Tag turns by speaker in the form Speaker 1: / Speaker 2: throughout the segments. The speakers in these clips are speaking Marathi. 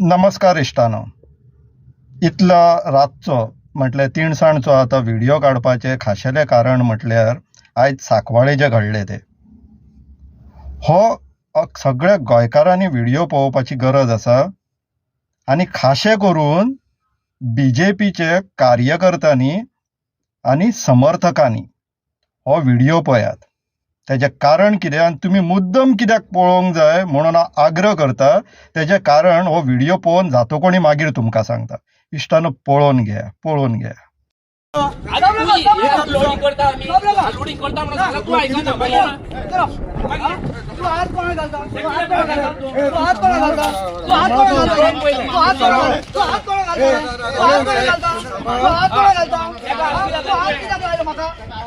Speaker 1: नमस्कार इश्टानो इतलो रातचो म्हटल्यार तिणसाणचो आतां व्हिडियो काडपाचें खाशेलें कारण म्हटल्यार आयज सांकवाळे जे घडलें तें. हो सगळ्या गोंयकारांनी व्हिडियो पळोवपाची गरज आसा? आनी खाशें करून बी जे पीचे कार्यकर्त्यांनी आनी समर्थकांनी हो व्हिडियो पळयात तेजें कारण कितें? आनी तुमी मुद्दम कित्याक पळोवंक जाय म्हणून हांव आग्रह करता. तेजें कारण हो व्हिडियो पळोवन जातकोणी मागीर तुमकां सांगता. इश्टान पळोवन घेया पळोवन
Speaker 2: घेया.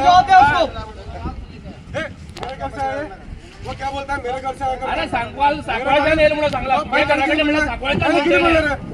Speaker 2: जवाब दे उसको
Speaker 3: वो क्या बोलता है मेरे घर से
Speaker 4: अरे सांगवाल सांगवाळचा नेल म्हणून सांगला
Speaker 3: सांगवाळचा
Speaker 4: नेल
Speaker 1: म्हणून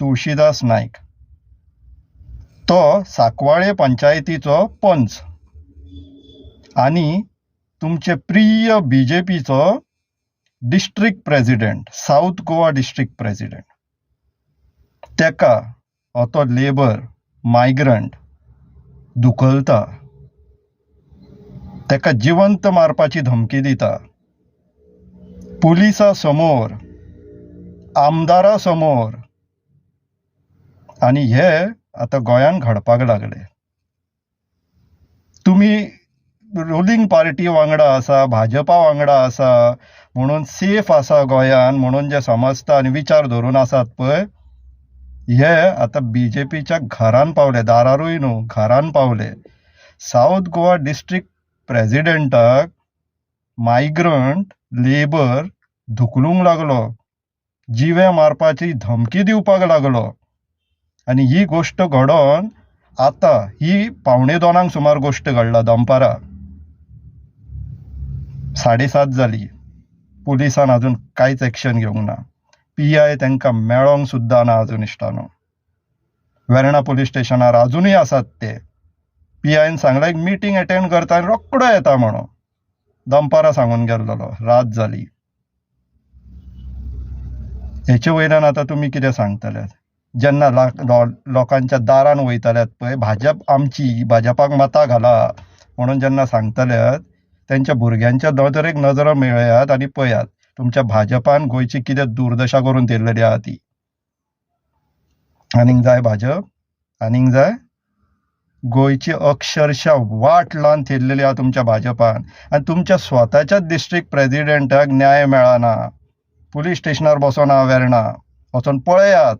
Speaker 1: तुळशीदास नायक तो सांकवाळे पंचायतीचो पंच. आनी तुमचे प्रिय B J पीचो district president South Goa district president तेका हो तो लेबर मायग्रंट दुखलता. तेका जिवंत मारपाची धमकी दिता. पुलिसा समोर आमदारा समोर आनी हे आतां गोंयान घडपाक लागले. तुमी रुलींग पार्टी वांगडा आसा भाजपा वांगडा आसा म्हणून सेफ आसा गोंयान म्हणून जे समजता आनी विचार धरून आसात पळय हे आतां बी जे पीच्या घरान पावले दारारूय न्हू घरान पावले. साऊथ गोवा डिस्ट्रिक्ट प्रेजिडेंटाक मायग्रंट लेबर धुकलूंक लागलो. जिवे मारपाची धमकी दिवपाक लागलो. आनी ही गोश्ट घडोवन आतां ही पावणे दोनांक सुमार गोश्ट घडला दनपारा साडेसात जाली पुलिसान अजून कांयच एक्शन घेवंक ना. पी आय तांकां मेळोंक सुद्दां ना अजून इश्टानो वेर्णा पुलीस स्टेशनार अजूनय आसात ते. पी आयन सांगलां एक मिटींग अटेंड करता आनी रोकडो येता म्हणून. दनपारां सांगून गेल्लो रात जाली हेचे वयल्यान आतां तुमी कितें सांगतले जेन्ना ला- लोकांच्या दारान वयतल्यात पळय भाजप आमची भाजपाक मतां घाला म्हणून जेन्ना सांगतल्यात तेंच्या भुरग्यांच्या नदरेक नजर मेळयात आनी पळयात तुमच्या भाजपान गोंयची कितें दुर्दशा करून दिल्लेली आहा ती. आनीक जाय भाजप आनीक जाय गोंयची अक्षरशा वाट लावन थेल्लेली आहा तुमच्या भाजपान. आनी तुमच्या स्वताच्याच डिस्ट्रिक्ट प्रेजिडेंटाक न्याय मेळना. पुलीस स्टेशनार बसोन हांव वेर्णा वचोन पळयात.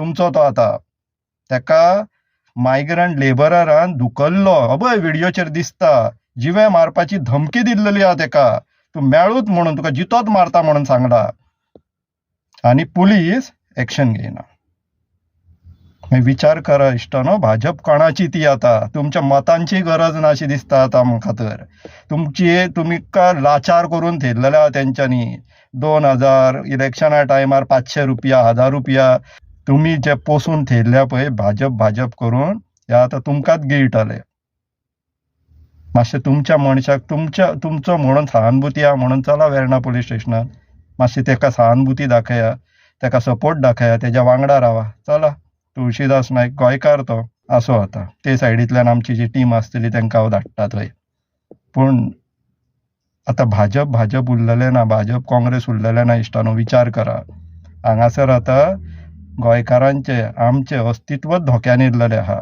Speaker 1: तुमचो तो आतां. तेका मायग्रंट लेबरान धुकल्लो अबय व्हिडियोचेर दिसता. जिवे मारपाची धमकी दिल्लेली आहा तेका तूं मेळूत म्हणून तुका जितोत मारता म्हणून सांगला. आनी पुलीस एक्शन घेयना मागीर विचार करा इश्टानो भाजप कोणाची ती आतां. तुमच्या मतांची गरज ना अशी दिसता आतां म्हाका तर. तुमची तुमकां लाचार करून थेल्लेले आहा तेंच्यांनी दोन हजार इलेक्शना टायमार पांचशे रुपया हजार रुपया. तुमी जे पोसून थेल्ल्या पळय भाजप भाजप करून हे आतां तुमकांच गिळटले मातशें तुमच्या मनशाक तुमच्या तुमचो म्हणून सहानुभूती आहा म्हणून चला वेर्णा पुलीस स्टेशनान मातशी तेका सहानुभूती दाखया तेका सपोर्ट दाखया तेज्या वांगडा रावा. चला तुळशीदास नायक गोंयकार तो आसो आतां. ते सायडींतल्यान आमची जी टीम आसतली तांकां हांव धाडटा थंय पूण आतां भाजप भाजप उरलेलें ना भाजप काँग्रेस उरलेलें ना इश्टानो विचार करा. हांगासर आतां गोंयकारांचे आमचें अस्तित्व धोक्यान येयल्लेलें आहा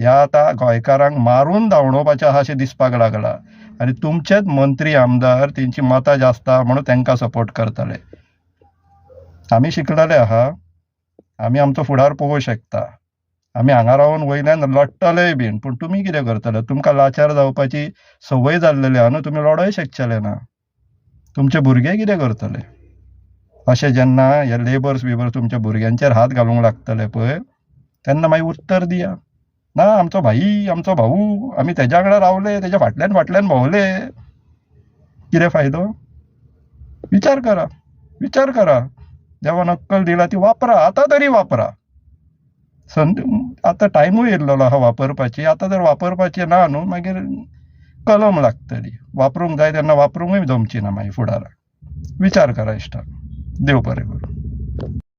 Speaker 1: ह्या आतां गोंयकारांक मारून धांवडोवपाचें आहा अशें दिसपाक लागलां. आनी तुमचेच मंत्री आमदार तेंची मतां जास्त आहा म्हणून तांकां सपोर्ट करतले. आमी शिकलेले आहा. आमी आमचो फुडार पळोवंक शकता. आमी हांगा रावन वयल्यान लडटलेय बीन. पूण तुमी कितें करतले? तुमकां लाचार जावपाची संवय जाल्लेली आहा न्हू तुमी लडोय शकचेले ना. तुमचे भुरगे कितें करतले? अशें जेन्ना हे लेबर्स बिबर्स तुमच्या भुरग्यांचेर हात घालूंक लागतले पळय तेन्ना मागीर उत्तर दिया. ना आमचो भाई आमचो भाऊ आमी तेज्या वांगडा रावले तेज्या फाटल्यान फाटल्यान भोंवले. कितें फायदो? विचार करा विचार करा. देवान अक्कल दिला ती वापरा आतां तरी वापरा. संद आतां टायमूय येयल्लो आहा वापरपाची आतां जर वापरपाची ना न्हू? मागीर कलम लागतली. वापरूंक जाय तेन्ना वापरूंकूय जमची ना मागीर फुडाराक विचार करा इश्टान Debo para arriba.